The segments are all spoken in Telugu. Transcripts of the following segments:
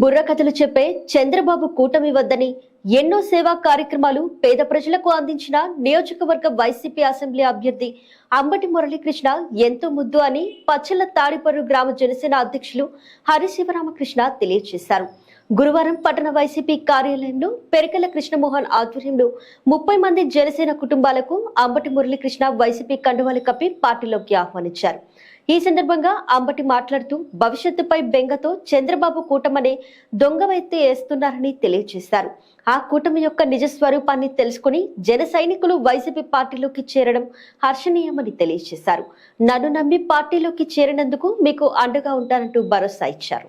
బుర్ర కథలు చెప్పే చంద్రబాబు కూటమి వద్దని ఎన్నో సేవా కార్యక్రమాలు పేద ప్రజలకు అందించిన నియోజకవర్గ వైసీపీ అసెంబ్లీ అభ్యర్థి అంబటి మురళీకృష్ణ ఎంతో ముద్దు అని పచ్చల తాడిపర్రు గ్రామ జనసేన అధ్యక్షులు హరిశివరామకృష్ణ తెలియజేశారు. గురువారం పట్టణ వైసీపీ కార్యాలయంలో పెరకల కృష్ణమోహన్ ఆధ్వర్యంలో ముప్పై మంది జనసేన కుటుంబాలకు అంబటి మురళీకృష్ణ వైసీపీ కండువాలు కప్పి పార్టీలోకి ఆహ్వానించారు. ఈ సందర్భంగా అంబటి మాట్లాడుతూ భవిష్యత్తుపై బెంగతో చంద్రబాబు కూటమనే దొంగవైతే వేస్తున్నారని తెలియజేశారు. ఆ కూటమి యొక్క నిజ స్వరూపాన్ని తెలుసుకుని జన సైనికులు వైసీపీ పార్టీలోకి చేరడం హర్షణీయమని తెలియజేశారు. నన్ను నమ్మి పార్టీలోకి చేరినందుకు మీకు అండగా ఉంటానంటూ భరోసా ఇచ్చారు.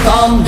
నమ్మకం